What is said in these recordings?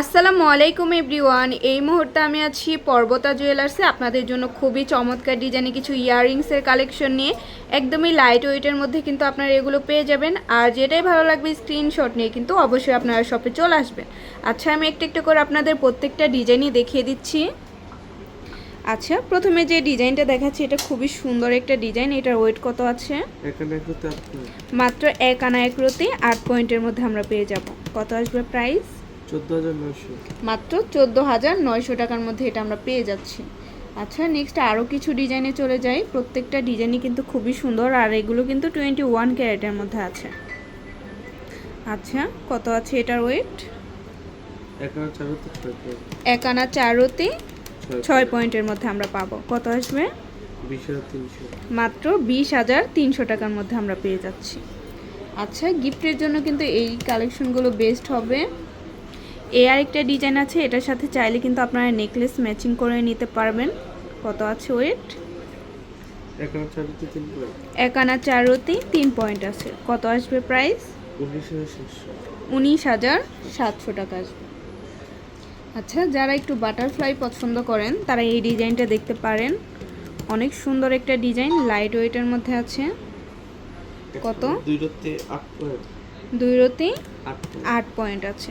আসসালামু আলাইকুম এভরিওয়ান। এই মুহূর্তে আমি আছি পর্বতা জুয়েলার্সে। আপনাদের জন্য খুবই চমৎকার ডিজাইনে কিছু ইয়াররিংসের কালেকশন নিয়ে। একদমই লাইট ওয়েটের মধ্যে কিন্তু আপনারা এগুলো পেয়ে যাবেন। আর যেটাই ভালো লাগবে স্ক্রিনশট নিয়ে কিন্তু অবশ্যই আপনারা শপে চলে আসবেন। আচ্ছা আমি একটু একটু করে আপনাদের প্রত্যেকটা ডিজাইনই দেখিয়ে দিচ্ছি। আচ্ছা প্রথমে যে ডিজাইনটা দেখাচ্ছি এটা খুবই সুন্দর একটা ডিজাইন। এটার ওয়েট কত আছে? মাত্র এক আনা এক রতি আট পয়েন্টের মধ্যে আমরা পেয়ে যাব। কত আসবে প্রাইস মাত্র চোদ্দ হাজার নয়শো টাকার মধ্যে এটা আমরা পেয়ে যাচ্ছি। আচ্ছা নেক্সট আরও কিছু ডিজাইনে চলে যাই। প্রত্যেকটা ডিজাইনই কিন্তু খুবই সুন্দর আর এগুলো কিন্তু টোয়েন্টি ওয়ান ক্যারেটের মধ্যে আছে। আচ্ছা কত আছে এটার ওয়েট এক আনা চারোতে ছয় পয়েন্টের মধ্যে আমরা পাবো। কত আসবে? মাত্র বিশ হাজার তিনশো টাকার মধ্যে আমরা পেয়ে যাচ্ছি। আচ্ছা গিফটের জন্য কিন্তু এই কালেকশনগুলো বেস্ট হবে। এ আরেকটা ডিজাইন আছে এটার সাথে চাইলে কিন্তু আপনারা নেকলেস ম্যাচিং করে নিতে পারবেন। কত আছে ওয়েট এক আনা চারোতে তিন পয়েন্ট আছে। কত আসবে প্রাইস উনিশ হাজার সাতশো টাকা আসবে। আচ্ছা যারা একটু বাটারফ্লাই পছন্দ করেন তারা এই ডিজাইনটা দেখতে পারেন। অনেক সুন্দর একটা ডিজাইন লাইট ওয়েটের মধ্যে আছে। কত? দুই রতি আট পয়েন্ট আছে।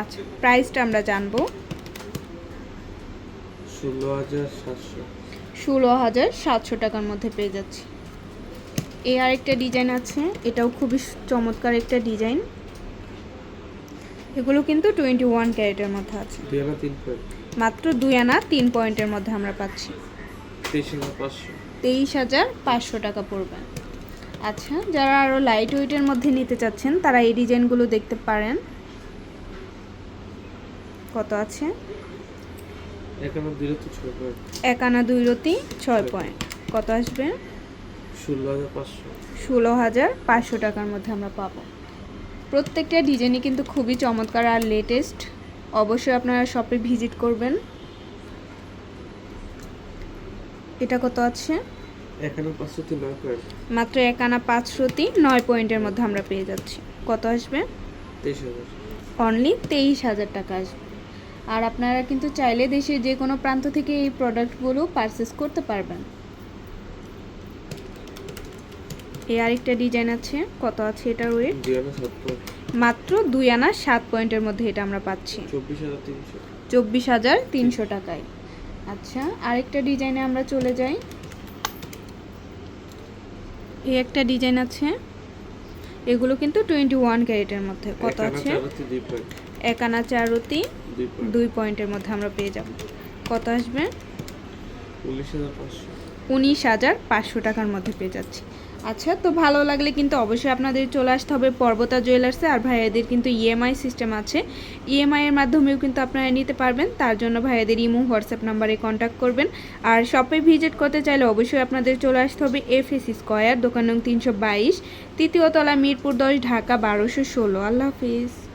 আচ্ছা প্রাইসটা আমরা জানব। ষোলো হাজার সাতশো। ষোলো হাজার সাতশো টাকার মধ্যে পেয়ে যাচ্ছি। এই আরেকটা ডিজাইন আছে এটাও খুবই চমৎকার একটা ডিজাইন। এগুলো কিন্তু টোয়েন্টি ওয়ান ক্যারেটের মধ্যে আছে। মাত্র দুই আনা তিন পয়েন্টের মধ্যে আমরা পাচ্ছি। তেইশ হাজার পাঁচশো। টাকা পড়বে। আচ্ছা যারা আরও লাইট ওয়েটের মধ্যে নিতে চাচ্ছেন তারা এই ডিজাইনগুলো দেখতে পারেন। কত আছে? এক আনা দুই রতি ছয় পয়েন্ট। কত আসবে? ষোলো হাজার পাঁচশো। টাকার মধ্যে আমরা পাবো। প্রত্যেকটা ডিজাইনই কিন্তু খুবই চমৎকার আর লেটেস্ট অবশ্যই আপনারা শপে ভিজিট করবেন। এটা কত আছে? মাত্র এক আনা পাঁচশোতি নয় পয়েন্টের মধ্যে আমরা পেয়ে যাচ্ছি। কত আসবে? অনলি তেইশ হাজার টাকা আসবে। আর আপনারা কিন্তু চাইলে দেশের যে কোনো প্রান্ত থেকে এই প্রোডাক্টগুলো পারচেস করতে পারবেন। এই আরেকটা ডিজাইন আছে কত আছে এটার ওয়েট মাত্র দুই আনা সাত পয়েন্টের মধ্যে এটা আমরা পাচ্ছি। চব্বিশ হাজার তিনশো। টাকায়। আচ্ছা আরেকটা ডিজাইনে আমরা চলে যাই। এই একটা ডিজাইন আছে। এগুলো কিন্তু টোয়েন্টি ওয়ান ক্যারেটের মধ্যে। কত আছে? এক আনা চারতি দুই পয়েন্ট দুই পয়েন্টের মধ্যে আমরা পেয়ে যাব। কত আসবে? উনিশ হাজার পাঁচশো। উনিশ হাজার পাঁচশো টাকার মধ্যে পেয়ে যাচ্ছি। আচ্ছা তো ভালো লাগলে কিন্তু অবশ্যই আপনাদের চলে আসতে হবে পর্বতা জুয়েলার্সে। আর ভাইয়াদের কিন্তু ইএমআই সিস্টেম আছে। ইএমআই এর মাধ্যমেও কিন্তু আপনারা নিতে পারবেন। তার জন্য ভাইয়াদের ইমো হোয়াটসঅ্যাপ নাম্বারে কন্ট্যাক্ট করবেন। আর শপে ভিজিট করতে চাইলে অবশ্যই আপনাদের চলে আসতে হবে এফ এস স্কোয়ার দোকান নং তিনশো বাইশ তৃতীয় তলা মিরপুর দশ ঢাকা বারোশো ষোলো। আল্লাহ হাফিজ।